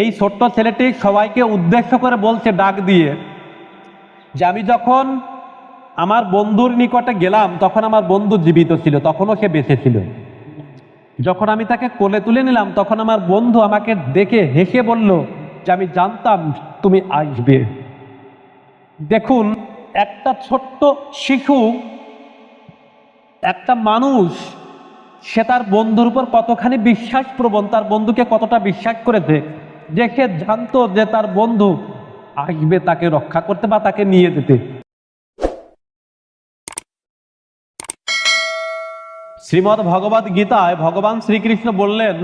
এই ছোট্ট ছেলেটি সবাইকে উদ্দেশ্য করে বলছে, ডাক দিয়ে যে আমি যখন আমার বন্ধুর নিকটে গেলাম, তখন আমার বন্ধু জীবিত ছিল, তখনও সে বেঁচে ছিল। যখন আমি তাকে কোলে তুলে নিলাম, তখন আমার বন্ধু আমাকে দেখে হেসে বলল, যে আমি জানতাম তুমি আসবে। দেখুন, একটা ছোট্ট শিশু, একটা মানুষ, সে তার বন্ধুর উপর কতখানি বিশ্বাস প্রবণ তার বন্ধুকে কতটা বিশ্বাস করেছে। সে জানতো যে তার বন্ধু আসবে তাকে রক্ষা করতে বা তাকে নিয়ে যেতে। শ্রীমৎ ভগবত গীতায় ভগবান শ্রীকৃষ্ণ বললেন,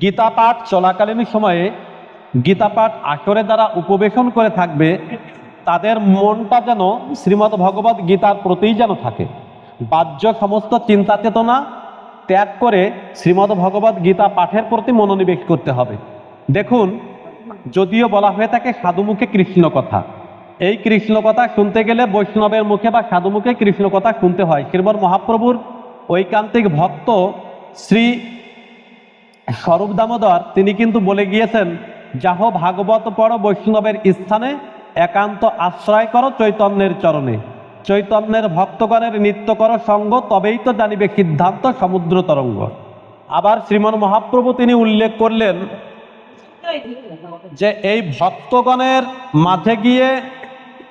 গীতা পাঠ চলাকালীন সময়ে গীতা পাঠ আসরে দ্বারা উপবেশন করে থাকবে, তাদের মনটা যেন শ্রীমৎ ভগবত গীতার প্রতিই যেন থাকে। বাহ্য সমস্ত চিন্তা চেতনা ত্যাগ করে শ্রীমদ ভগবত গীতা পাঠের প্রতি মনোনিবেশ করতে হবে। দেখুন, যদিও বলা হয়ে থাকে সাধুমুখে কৃষ্ণ কথা। এই কৃষ্ণ কথা শুনতে গেলে বৈষ্ণবের মুখে বা সাধুমুখে কৃষ্ণ কথা শুনতে হয়। শ্রীমৎ মহাপ্রভুর ঐকান্তিক ভক্ত শ্রী স্বরূপ দামোদর, তিনি কিন্তু বলে গিয়েছেন, যাহ ভাগবত পড়, বৈষ্ণবের স্থানে একান্ত আশ্রয় করো চৈতন্যের চরণে। চৈতন্যের ভক্তগণের নিত্য করো সঙ্গ, তবেই তো জানিবে সিদ্ধান্ত সমুদ্র তরঙ্গ। আবার শ্রীমন মহাপ্রভু তিনি উল্লেখ করলেন যে এই ভক্তগণের মাঝে গিয়ে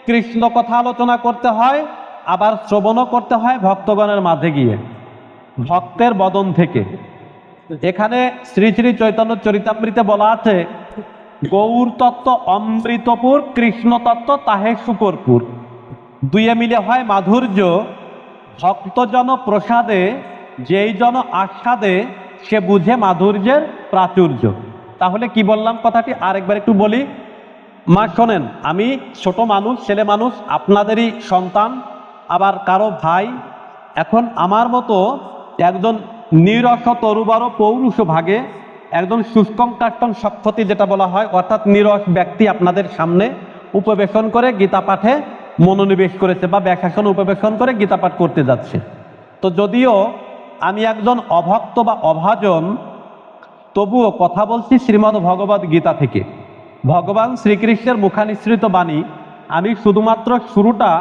কৃষ্ণ কথা আলোচনা করতে হয়, আবার শ্রবণও করতে হয় ভক্তগণের মাঝে গিয়ে, ভক্তের বদন থেকে। এখানে শ্রী শ্রী চৈতন্য চরিতামৃতে বলা আছে গৌর তত্ত্ব অমৃতপুর কৃষ্ণ তত্ত্ব তাহে শুকরপুর। দুইয়ে মিলে হয় মাধুর্য। ভক্তজন প্রসাদে যেই জন আস্বাদে, সে বুঝে মাধুর্যের প্রাচুর্য। তাহলে কি বললাম কথাটি? আরেকবার একটু বলি। মা, শোনেন, আমি ছোট মানুষ, ছেলে মানুষ, আপনাদেরই সন্তান, আবার কারও ভাই। এখন আমার মতো একজন নিরস তরুবর পৌরুষ ভাগে, একজন শুষ্কম কাষ্টম সক্ষতি যেটা বলা হয়, অর্থাৎ নিরস ব্যক্তি আপনাদের সামনে উপবেশন করে গীতা পাঠে মনোনিবেশ করেছে বা ব্যাখ্যাসন উপবেশন করে গীতা পাঠ করতে যাচ্ছে। তো যদিও আমি একজন অভক্ত বা অভাজন, তবুও কথা বলছি শ্রীমদ্ ভগবত গীতা থেকে। ভগবান শ্রীকৃষ্ণের মুখানিসৃত বাণী, আমি শুধুমাত্র শুরুটা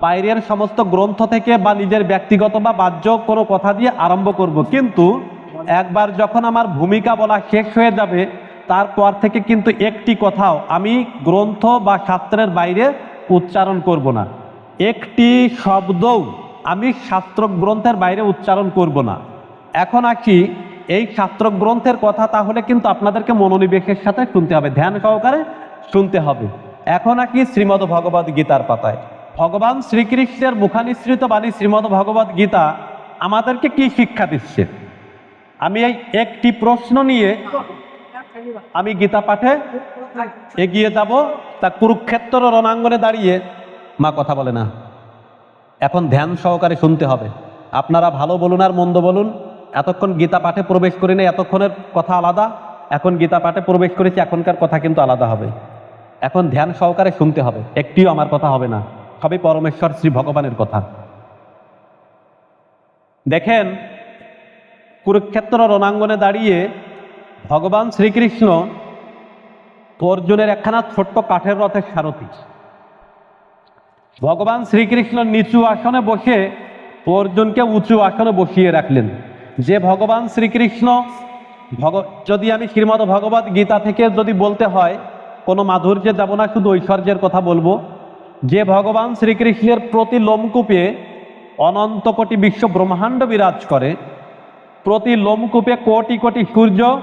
বাইরের সমস্ত গ্রন্থ থেকে বা নিজের ব্যক্তিগত বা বাহ্য কোনো কথা দিয়ে আরম্ভ করব। কিন্তু একবার যখন আমার ভূমিকা বলা শেষ হয়ে যাবে, তারপর থেকে কিন্তু একটি কথাও আমি গ্রন্থ বা শাস্ত্রের বাইরে উচ্চারণ করব না। একটি শব্দও আমি শাস্ত্র গ্রন্থের বাইরে উচ্চারণ করব না। এখন আসি এই শাস্ত্র গ্রন্থের কথা, তাহলে কিন্তু আপনাদেরকে মনোনিবেশের সাথে শুনতে হবে, ধ্যান সহকারে শুনতে হবে। এখন আসি শ্রীমদ ভগবত গীতার পাতায়। ভগবান শ্রীকৃষ্ণের মুখানিসৃত বাণী শ্রীমদ ভগবত গীতা আমাদেরকে কি শিক্ষা দিচ্ছে? আমি এই একটি প্রশ্ন নিয়ে আমি গীতা পাঠে এগিয়ে যাব, তা কুরুক্ষেত্র রণাঙ্গনে দাঁড়িয়ে মা কথা বলে না। এখন ধ্যান সহকারে শুনতে হবে। আপনারা ভালো বলুন আর মন্দ বলুন। এতক্ষণ গীতা পাঠে প্রবেশ করি না এতক্ষণের কথা আলাদা। এখন গীতা পাঠে প্রবেশ করেছি, এখনকার কথা কিন্তু আলাদা হবে। এখন ধ্যান সহকারে শুনতে হবে, একটিও আমার কথা হবে না। সবই পরমেশ্বর, শ্রী ভগবানের কথা। দেখেন কুরুক্ষেত্র রণাঙ্গনে দাঁড়িয়ে ভগবান শ্রীকৃষ্ণ অর্জুনের একখানা ছোট্ট কাঠের রথের সারথি। ভগবান শ্রীকৃষ্ণ নিচু আসনে বসে অর্জুনকে উঁচু আসনে বসিয়ে রাখলেন। যে ভগবান শ্রীকৃষ্ণ, ভগ, যদি আমি শ্রীমদ ভগবত গীতা থেকে যদি বলতে হয়, কোনো মাধুর্যে যাব না, শুধু ঐশ্বর্যের কথা বলব। যে ভগবান শ্রীকৃষ্ণের প্রতি লোমকূপে অনন্ত কোটি বিশ্ব ব্রহ্মাণ্ড বিরাজ করে, প্রতি লোমকূপে কোটি কোটি সূর্য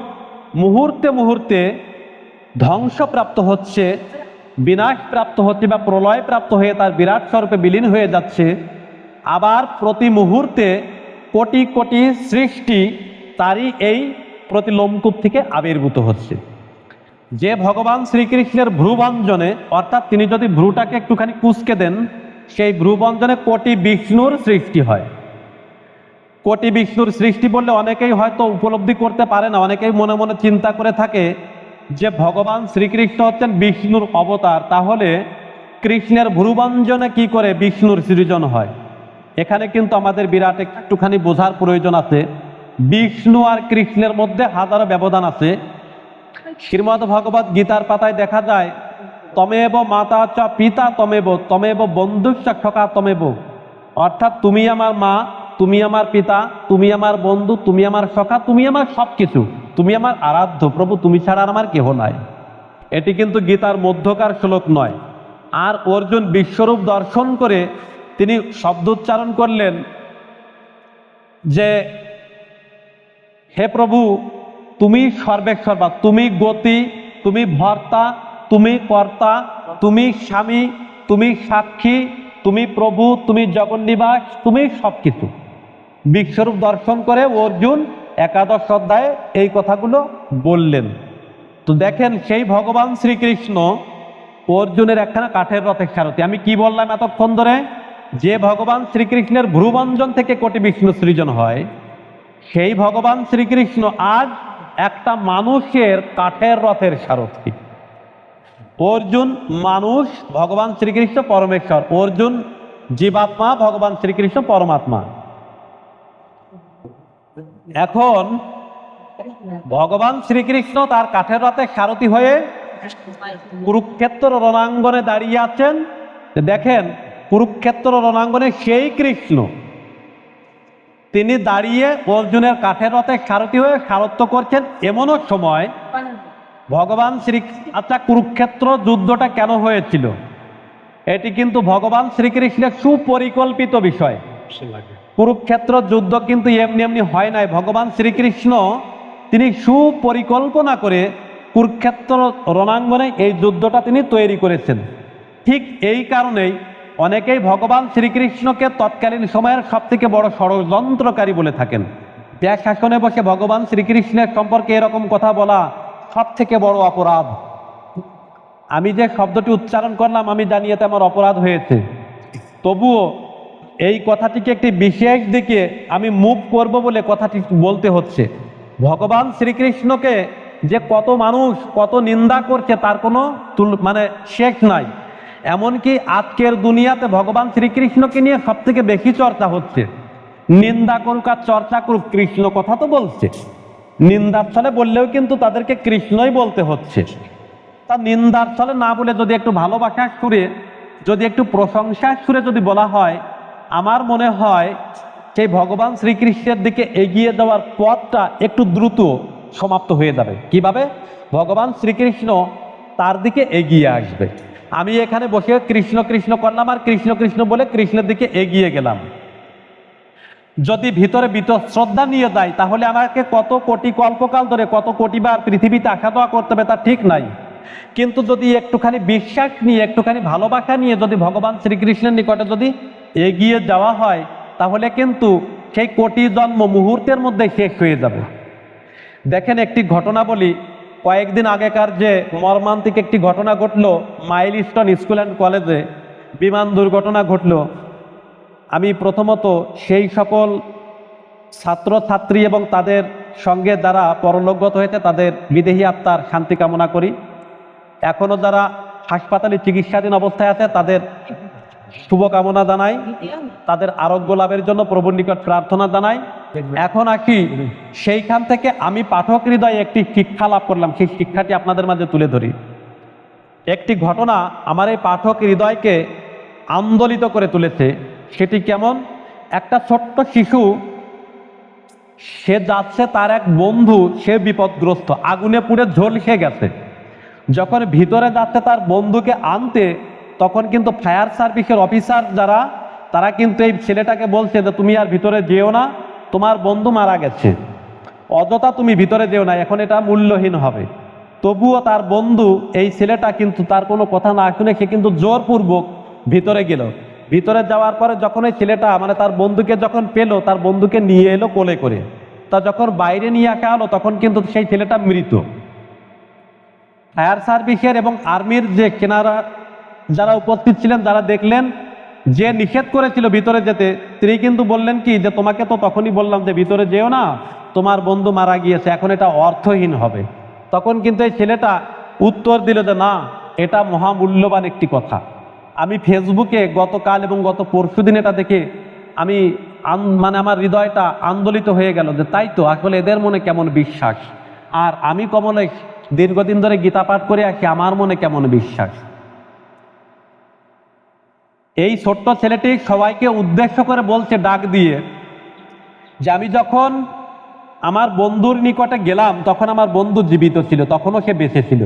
মুহূর্তে মুহূর্তে ধ্বংসপ্রাপ্ত হচ্ছে বিনাশ প্রাপ্ত হচ্ছে বা প্রলয়প্রাপ্ত হয়ে তার বিরাট স্বরূপে বিলীন হয়ে যাচ্ছে, আবার প্রতি মুহূর্তে কোটি কোটি সৃষ্টি তারই এই প্রতি লোমকূপ থেকে আবির্ভূত হচ্ছে। যে ভগবান শ্রীকৃষ্ণের ভ্রুবঞ্জনে, অর্থাৎ তিনি যদি ভ্রুটাকে একটুখানি কুচকে দেন, সেই ভ্রুবঞ্জনে কোটি বিষ্ণুর সৃষ্টি হয়। কোটি বিষ্ণুর সৃষ্টি বললে অনেকেই হয়তো উপলব্ধি করতে পারে না, অনেকেই মনে মনে চিন্তা করে থাকে যে ভগবান শ্রীকৃষ্ণ হচ্ছেন বিষ্ণুর অবতার, তাহলে কৃষ্ণের ভ্রুবঞ্জনে কি করে বিষ্ণুর সৃজন হয়? এখানে কিন্তু আমাদের বিরাট একটুখানি বোঝার প্রয়োজন আছে। বিষ্ণু আর কৃষ্ণের মধ্যে হাজারো ব্যবধান আছে। শ্রীমদ ভগবত গীতার পাতায় দেখা যায়, তমেব মাতা চ পিতা তমেব তমেব বন্ধুস্য সখা তমেব। অর্থাৎ তুমি আমার মা, তুমি আমার পিতা, তুমি আমার বন্ধু, তুমি আমার সখা, তুমি আমার সব কিছু তুমি আমার আরাধ্য প্রভু, তুমি ছাড়া আর আমার কেহ নাই। এটি কিন্তু গীতার মধ্যকার শ্লোক নয়। আর অর্জুন বিশ্বরূপ দর্শন করে তিনি শব্দোচ্চারণ করলেন যে, হে প্রভু, তুমি সর্বেশ্বরবা তুমি গতি, তুমি ভর্তা, তুমি কর্তা, তুমি স্বামী, তুমি সাক্ষী, তুমি প্রভু, তুমি জগন্নিবাস, তুমি সব কিছু বিশ্বরূপ দর্শন করে অর্জুন একাদশ অধ্যায়ে এই কথাগুলো বললেন। তো দেখেন, সেই ভগবান শ্রীকৃষ্ণ অর্জুনের একখানা কাঠের রথের সারথি। আমি কি বললাম এতক্ষণ ধরে? যে ভগবান শ্রীকৃষ্ণের ভ্রুবঞ্জন থেকে কোটি বিষ্ণু সৃজন হয়, সেই ভগবান শ্রীকৃষ্ণ আজ একটা মানুষের কাঠের রথের সারথি। অর্জুন মানুষ, ভগবান শ্রীকৃষ্ণ পরমেশ্বর। অর্জুন জীবাত্মা, ভগবান শ্রীকৃষ্ণ পরমাত্মা। এখন ভগবান শ্রীকৃষ্ণ তার কাঠের রথে সারথি হয়ে কুরুক্ষেত্র রণাঙ্গনে দাঁড়িয়ে আছেন। দেখেন, কুরুক্ষেত্র রণাঙ্গনে সেই কৃষ্ণ। তিনি দাঁড়িয়ে অর্জুনের কাঠের রথে সারথি হয়ে সারথ্য করছেন এমনও সময় ভগবান শ্রী আচ্ছা কুরুক্ষেত্র যুদ্ধটা কেন হয়েছিল? এটি কিন্তু ভগবান শ্রীকৃষ্ণের সুপরিকল্পিত বিষয়। কুরুক্ষেত্র যুদ্ধ কিন্তু এমনি এমনি হয় নাই। ভগবান শ্রীকৃষ্ণ তিনি সুপরিকল্পনা করে কুরুক্ষেত্র রণাঙ্গনে এই যুদ্ধটা তিনি তৈরি করেছেন। ঠিক এই কারণেই অনেকেই ভগবান শ্রীকৃষ্ণকে তৎকালীন সময়ের সব থেকে বড় ষড়যন্ত্রকারী বলে থাকেন। ব্যাস শাসনে বসে ভগবান শ্রীকৃষ্ণের সম্পর্কে এরকম কথা বলা সব থেকে বড় অপরাধ। আমি যে শব্দটি উচ্চারণ করলাম, আমি জানি আমার অপরাধ হয়েছে। তবুও এই কথাটিকে একটি বিশেষ দিকে আমি মুখ করব বলে কথাটি বলতে হচ্ছে। ভগবান শ্রীকৃষ্ণকে যে কত মানুষ, কত নিন্দা করছে তার কোনো মানে শেষ নাই। এমনকি আজকের দুনিয়াতে ভগবান শ্রীকৃষ্ণকে নিয়ে সব থেকে বেশি চর্চা হচ্ছে। নিন্দা করুক আর চর্চা করুক, কৃষ্ণ কথা তো বলছে। নিন্দার ছলে বললেও কিন্তু তাদেরকে কৃষ্ণই বলতে হচ্ছে। তা নিন্দার ছলে না বলে যদি একটু ভালোবাসার সুরে, যদি একটু প্রশংসার সুরে যদি বলা হয় আমার মনে হয় সেই ভগবান শ্রীকৃষ্ণের দিকে এগিয়ে দেওয়ার পথটা একটু দ্রুত সমাপ্ত হয়ে যাবে। কীভাবে? ভগবান শ্রীকৃষ্ণ তার দিকে এগিয়ে আসবে। আমি এখানে বসে কৃষ্ণ কৃষ্ণ করলাম আর কৃষ্ণ কৃষ্ণ বলে কৃষ্ণের দিকে এগিয়ে গেলাম। যদি ভিতরে বিত শ্রদ্ধা নিয়ে যায়, তাহলে আমাকে কত কোটি কল্পকাল ধরে কত কোটিবার পৃথিবীতে আসা দেওয়া করতে হবে তা ঠিক নাই। কিন্তু যদি একটুখানি বিশ্বাস নিয়ে, একটুখানি ভালোবাসা নিয়ে যদি ভগবান শ্রীকৃষ্ণের নিকটে যদি এগিয়ে যাওয়া হয়, তাহলে কিন্তু সেই কোটি জন্ম মুহূর্তের মধ্যে শেষ হয়ে যাবে। দেখেন একটি ঘটনা বলি, কয়েকদিন আগেকার যে মর্মান্তিক একটি ঘটনা ঘটলো মাইল স্টোন স্কুল অ্যান্ড কলেজে, বিমান দুর্ঘটনা ঘটলো। আমি প্রথমত সেই সকল ছাত্র ছাত্রী এবং তাদের সঙ্গে যারা পরলোকগত হয়েছে, তাদের বিদেহী আত্মার শান্তি কামনা করি। এখনও যারা হাসপাতালে চিকিৎসাধীন অবস্থায় আছে, তাদের শুভকামনা জানাই। তাদের আরোগ্য লাভের জন্য প্রভুর নিকট প্রার্থনা জানাই। এখন আসি সেইখান থেকে আমি পাঠক হৃদয়ে একটি শিক্ষা লাভ করলাম। সেই শিক্ষাটি আপনাদের মাঝে তুলে ধরি। একটি ঘটনা আমার এই পাঠক হৃদয়কে আন্দোলিত করে তুলেছে। সেটি কেমন? একটা ছোট্ট শিশু, সে যাচ্ছে তার এক বন্ধু, সে বিপদগ্রস্ত। আগুনে পুড়ে ঝলসে গেছে। যখন ভিতরে যাচ্ছে তার বন্ধুকে আনতে তখন কিন্তু ফায়ার সার্ভিসের অফিসার যারা, তারা কিন্তু এই ছেলেটাকে বলছে যে, তুমি আর ভিতরে যেও না, তোমার বন্ধু মারা গেছে। অযথা তুমি ভিতরে যেও না, এখন এটা মূল্যহীন হবে। তবুও তার বন্ধু, এই ছেলেটা কিন্তু তার কোনো কথা না শুনে সে কিন্তু জোরপূর্বক ভিতরে গেল। ভিতরে যাওয়ার পরে যখন এই ছেলেটা মানে তার বন্ধুকে যখন পেল, তার বন্ধুকে নিয়ে এলো কোলে করে। তা যখন বাইরে নিয়ে আঁকা হলো তখন কিন্তু সেই ছেলেটা মৃত। ফায়ার সার্ভিসের এবং আর্মির যে কেনারা যারা উপস্থিত ছিলেন, যারা দেখলেন যে নিষেধ করেছিল ভিতরে যেতে, তিনি কিন্তু বললেন কি, যে তোমাকে তো তখনই বললাম যে ভিতরে যেও না, তোমার বন্ধু মারা গিয়েছে, এখন এটা অর্থহীন হবে। তখন কিন্তু এই ছেলেটা উত্তর দিল যে না, এটা মহামূল্যবান একটি কথা। আমি ফেসবুকে গতকাল এবং গত পরশু দিন এটা দেখে আমি মানে আমার হৃদয়টা আন্দোলিত হয়ে গেল যে তাই তো, আসলে এদের মনে কেমন বিশ্বাস? আর আমি কমলে দীর্ঘদিন ধরে গীতা পাঠ করে আসি, আমার মনে কেমন বিশ্বাস? এই ছোট্ট ছেলেটি সবাইকে উদ্দেশ্য করে বলছে, ডাক দিয়ে যে আমি যখন আমার বন্ধুর নিকটে গেলাম, তখন আমার বন্ধু জীবিত ছিল, তখনও সে বেঁচে ছিল।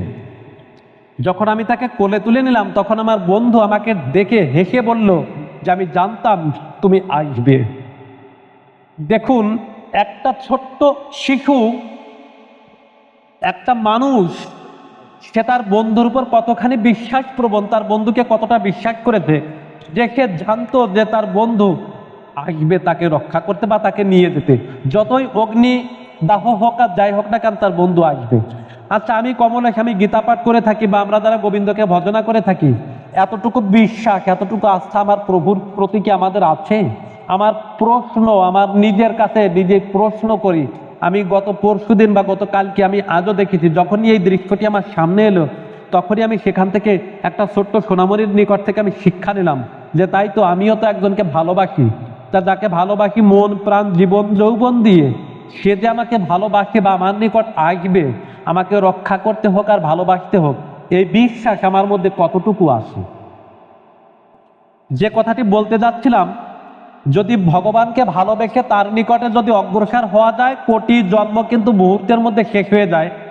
যখন আমি তাকে কোলে তুলে নিলাম, তখন আমার বন্ধু আমাকে দেখে হেসে বলল, যে আমি জানতাম তুমি আসবে। দেখুন, একটা ছোট্ট শিশু, একটা মানুষ, সে তার বন্ধুর উপর কতখানি বিশ্বাস প্রবণ তার বন্ধুকে কতটা বিশ্বাস করেছে। সে জানতো যে তার বন্ধু আসবে তাকে রক্ষা করতে বা তাকে নিয়ে যেতে। যতই অগ্নি দাহ হোক আর যাই হোক না কেন তার বন্ধু আসবে। আচ্ছা আমি কমলেশ আমি গীতা পাঠ করে থাকি বা আমরা যারা গোবিন্দকে ভজনা করে থাকি, এতটুকু বিশ্বাস, এতটুকু আস্থা আমার প্রভুর প্রতি কি আমাদের আছে? আমার প্রশ্ন, আমার নিজের কাছে নিজে প্রশ্ন করি। আমি গত পরশু দিন বা গতকালকে আমি আজও দেখেছি, যখনই এই দৃশ্যটি আমার সামনে এলো তখনই আমি সেখান থেকে একটা ছোট্ট সোনামণির নিকট থেকে আমি শিক্ষা নিলাম যে তাই তো আমিও তো একজনকে ভালোবাসি। তা যাকে ভালোবাসি মন, প্রাণ, জীবন, যৌবন দিয়ে, সে যে আমাকে ভালোবাসে বা আমার নিকট আসবে, আমাকে রক্ষা করতে হোক আর ভালোবাসতে হোক, এই বিশ্বাস আমার মধ্যে কতটুকু আছে? যে কথাটি বলতে যাচ্ছিলাম, যদি ভগবানকে ভালোবেসে তার নিকটে যদি অগ্রসর হওয়া যায়, কোটি জন্ম কিন্তু মুহূর্তের মধ্যে শেষ হয়ে যায়।